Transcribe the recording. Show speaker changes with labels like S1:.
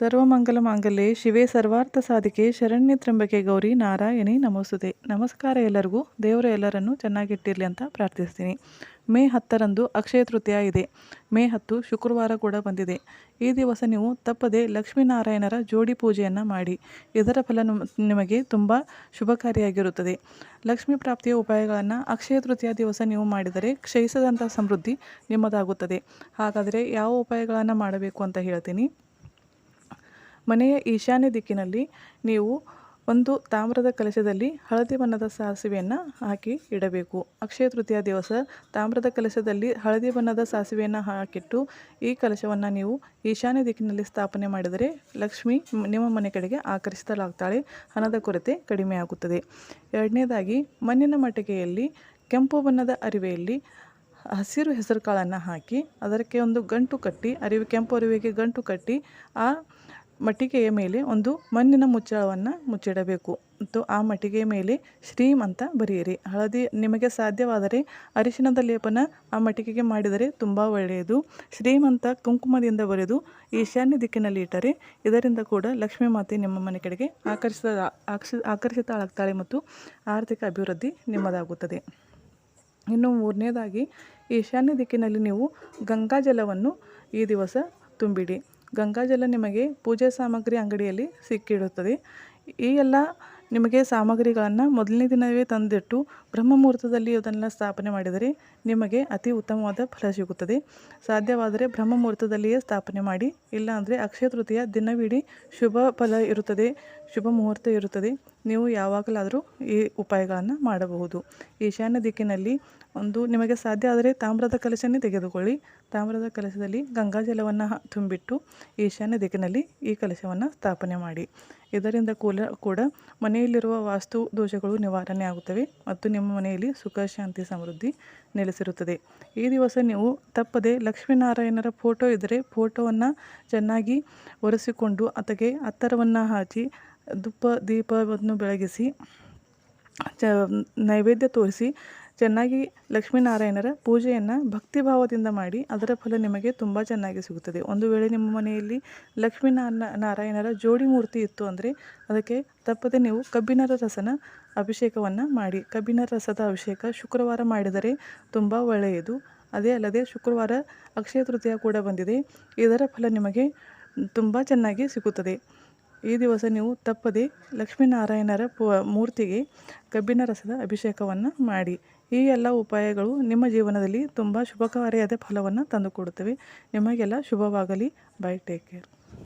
S1: ಸರ್ವಮಂಗಲ ಮಾಂಗಲ್ಯ ಶಿವೆ ಸರ್ವಾರ್ಥ ಸಾಧಿಕೆ ಶರಣ್ಯ ತ್ರಂಬಕೆ ಗೌರಿ ನಾರಾಯಣಿ ನಮೋಸುದೆ ನಮಸ್ಕಾರ ಎಲ್ಲರಿಗೂ. ದೇವರ ಎಲ್ಲರನ್ನು ಚೆನ್ನಾಗಿಟ್ಟಿರಲಿ ಅಂತ ಪ್ರಾರ್ಥಿಸ್ತೀನಿ. ಮೇ ಹತ್ತರಂದು ಅಕ್ಷಯ ತೃತೀಯ ಇದೆ. ಮೇ ಹತ್ತು ಶುಕ್ರವಾರ ಕೂಡ ಬಂದಿದೆ. ಈ ದಿವಸ ನೀವು ತಪ್ಪದೆ ಲಕ್ಷ್ಮೀನಾರಾಯಣರ ಜೋಡಿ ಪೂಜೆಯನ್ನು ಮಾಡಿ. ಇದರ ಫಲ ನಮ್- ನಿಮಗೆ ತುಂಬ ಶುಭಕಾರಿಯಾಗಿರುತ್ತದೆ. ಲಕ್ಷ್ಮೀ ಪ್ರಾಪ್ತಿಯ ಉಪಾಯಗಳನ್ನು ಅಕ್ಷಯ ತೃತೀಯ ದಿವಸ ನೀವು ಮಾಡಿದರೆ ಕ್ಷಯಿಸದಂಥ ಸಮೃದ್ಧಿ ನಿಮ್ಮದಾಗುತ್ತದೆ. ಹಾಗಾದರೆ ಯಾವ ಉಪಾಯಗಳನ್ನು ಮಾಡಬೇಕು ಅಂತ ಹೇಳ್ತೀನಿ. ಮನೆಯ ಈಶಾನ್ಯ ದಿಕ್ಕಿನಲ್ಲಿ ನೀವು ಒಂದು ತಾಮ್ರದ ಕಲಶದಲ್ಲಿ ಹಳದಿ ಬಣ್ಣದ ಸಾಸಿವೆಯನ್ನು ಹಾಕಿ ಇಡಬೇಕು. ಅಕ್ಷಯ ತೃತೀಯ ದಿವಸ ತಾಮ್ರದ ಕಲಶದಲ್ಲಿ ಹಳದಿ ಬಣ್ಣದ ಸಾಸಿವೆಯನ್ನು ಹಾಕಿಟ್ಟು ಈ ಕಲಶವನ್ನು ನೀವು ಈಶಾನ್ಯ ದಿಕ್ಕಿನಲ್ಲಿ ಸ್ಥಾಪನೆ ಮಾಡಿದರೆ ಲಕ್ಷ್ಮಿ ನಿಮ್ಮ ಮನೆ ಕಡೆಗೆ ಆಕರ್ಷಿತಲಾಗ್ತಾಳೆ ಹಣದ ಕೊರತೆ ಕಡಿಮೆಯಾಗುತ್ತದೆ ಎರಡನೇದಾಗಿ ಮಣ್ಣಿನ ಮಟ್ಟಿಗೆಯಲ್ಲಿ ಕೆಂಪು ಬಣ್ಣದ ಅರಿವೆಯಲ್ಲಿ ಹಸಿರು ಹೆಸರುಕಾಳನ್ನು ಹಾಕಿ ಅದಕ್ಕೆ ಒಂದು ಗಂಟು ಕಟ್ಟಿ ಅರಿವೆ ಕೆಂಪು ಅರಿವೆಗೆ ಗಂಟು ಕಟ್ಟಿ ಆ ಮಟ್ಟಿಗೆಯ ಮೇಲೆ ಒಂದು ಮಣ್ಣಿನ ಮುಚ್ಚಳವನ್ನು ಮುಚ್ಚಿಡಬೇಕು. ಮತ್ತು ಆ ಮಟ್ಟಿಗೆಯ ಮೇಲೆ ಶ್ರೀಮ್ ಅಂತ ಬರೆಯಿರಿ. ಹಳದಿ ನಿಮಗೆ ಸಾಧ್ಯವಾದರೆ ಅರಿಶಿಣದ ಲೇಪನ ಆ ಮಟ್ಟಿಗೆಗೆ ಮಾಡಿದರೆ ತುಂಬ ಒಳ್ಳೆಯದು. ಶ್ರೀಮ್ ಅಂತ ಕುಂಕುಮದಿಂದ ಬರೆದು ಈಶಾನ್ಯ ದಿಕ್ಕಿನಲ್ಲಿ ಇಟ್ಟರೆ ಇದರಿಂದ ಕೂಡ ಲಕ್ಷ್ಮೀ ಮಾತೆ ನಿಮ್ಮ ಮನೆ ಕಡೆಗೆ ಆಕರ್ಷಿತ, ಆಕರ್ಷಿ, ಆಕರ್ಷಿತಳಾಗ್ತಾಳೆ ಮತ್ತು ಆರ್ಥಿಕ ಅಭಿವೃದ್ಧಿ ನಿಮ್ಮದಾಗುತ್ತದೆ. ಇನ್ನು ಮೂರನೇದಾಗಿ ಈಶಾನ್ಯ ದಿಕ್ಕಿನಲ್ಲಿ ನೀವು ಗಂಗಾಜಲವನ್ನು ಈ ದಿವಸ ತುಂಬಿಡಿ. ಗಂಗಾಜಲ ನಿಮಗೆ ಪೂಜೆ ಸಾಮಗ್ರಿ ಅಂಗಡಿಯಲ್ಲಿ ಸಿಕ್ಕಿಡುತ್ತದೆ. ಈ ಎಲ್ಲ ನಿಮಗೆ ಸಾಮಗ್ರಿಗಳನ್ನು ಮೊದಲನೇ ದಿನವೇ ತಂದಿಟ್ಟು ಬ್ರಹ್ಮ ಮುಹೂರ್ತದಲ್ಲಿ ಅದನ್ನು ಸ್ಥಾಪನೆ ಮಾಡಿದರೆ ನಿಮಗೆ ಅತಿ ಉತ್ತಮವಾದ ಫಲ ಸಿಗುತ್ತದೆ. ಸಾಧ್ಯವಾದರೆ ಬ್ರಹ್ಮ ಮುಹೂರ್ತದಲ್ಲಿಯೇ ಸ್ಥಾಪನೆ ಮಾಡಿ, ಇಲ್ಲಾಂದರೆ ಅಕ್ಷಯ ತೃತೀಯ ದಿನವಿಡೀ ಶುಭ ಫಲ ಇರುತ್ತದೆ, ಶುಭ ಮುಹೂರ್ತ ಇರುತ್ತದೆ. ನೀವು ಯಾವಾಗಲಾದರೂ ಈ ಉಪಾಯಗಳನ್ನು ಮಾಡಬಹುದು. ಈಶಾನ್ಯ ದಿಕ್ಕಿನಲ್ಲಿ ಒಂದು ನಿಮಗೆ ಸಾಧ್ಯ ಆದರೆ ತಾಮ್ರದ ಕಲಶನೇ ತೆಗೆದುಕೊಳ್ಳಿ. ತಾಮ್ರದ ಕಲಶದಲ್ಲಿ ಗಂಗಾಜಲವನ್ನು ತುಂಬಿಟ್ಟು ಈಶಾನ್ಯ ದಿಕ್ಕಿನಲ್ಲಿ ಈ ಕಲಶವನ್ನು ಸ್ಥಾಪನೆ ಮಾಡಿ. ಇದರಿಂದ ಕೂಲ ಕೂಡ ಮನೆಯಲ್ಲಿರುವ ವಾಸ್ತು ದೋಷಗಳು ನಿವಾರಣೆ ಆಗುತ್ತವೆ ಮತ್ತು ನಿಮ್ಮ ಮನೆಯಲ್ಲಿ ಸುಖ, ಶಾಂತಿ, ಸಮೃದ್ಧಿ ನೆಲೆಸಿರುತ್ತದೆ. ಈ ದಿವಸ ನೀವು ತಪ್ಪದೆ ಲಕ್ಷ್ಮೀನಾರಾಯಣರ ಫೋಟೋ ಇದ್ದರೆ ಫೋಟೋವನ್ನು ಚೆನ್ನಾಗಿ ಒರೆಸಿಕೊಂಡು ಅದಕ್ಕೆ ಅತ್ತರವನ್ನು ಹಚ್ಚಿ ಧೂಪ, ದೀಪವನ್ನು ಬೆಳಗಿಸಿ, ಚ, ನೈವೇದ್ಯ ತೋರಿಸಿ, ಚೆನ್ನಾಗಿ ಲಕ್ಷ್ಮೀನಾರಾಯಣರ ಪೂಜೆಯನ್ನು ಭಕ್ತಿಭಾವದಿಂದ ಮಾಡಿ ಅದರ ಫಲ ನಿಮಗೆ ತುಂಬ ಚೆನ್ನಾಗಿ ಸಿಗುತ್ತದೆ. ಒಂದು ವೇಳೆ ನಿಮ್ಮ ಮನೆಯಲ್ಲಿ ಲಕ್ಷ್ಮೀನಾರಾಯಣರ ನಾರಾಯಣರ ಜೋಡಿ ಮೂರ್ತಿ ಇತ್ತು ಅಂದರೆ ಅದಕ್ಕೆ ತಪ್ಪದೆ ನೀವು ಕಬ್ಬಿನ ರಸನ ಅಭಿಷೇಕವನ್ನು ಮಾಡಿ. ಕಬ್ಬಿನ ರಸದ ಅಭಿಷೇಕ ಶುಕ್ರವಾರ ಮಾಡಿದರೆ ತುಂಬ ಒಳ್ಳೆಯದು. ಅದೇ ಅಲ್ಲದೆ ಶುಕ್ರವಾರ ಅಕ್ಷಯ ತೃತೀಯ ಕೂಡ ಬಂದಿದೆ. ಇದರ ಫಲ ನಿಮಗೆ ತುಂಬ ಚೆನ್ನಾಗಿ ಸಿಗುತ್ತದೆ. ಈ ದಿವಸ ನೀವು ತಪ್ಪದೆ ಲಕ್ಷ್ಮೀನಾರಾಯಣರ ಮೂರ್ತಿಗೆ ಕಬ್ಬಿನ ರಸದ ಅಭಿಷೇಕವನ್ನು ಮಾಡಿ. ಈ ಎಲ್ಲ ಉಪಾಯಗಳು ನಿಮ್ಮ ಜೀವನದಲ್ಲಿ ತುಂಬ ಶುಭಕಾರಿಯಾದ ಫಲವನ್ನು ತಂದುಕೊಡುತ್ತವೆ. ನಿಮಗೆಲ್ಲ ಶುಭವಾಗಲಿ. Bye take care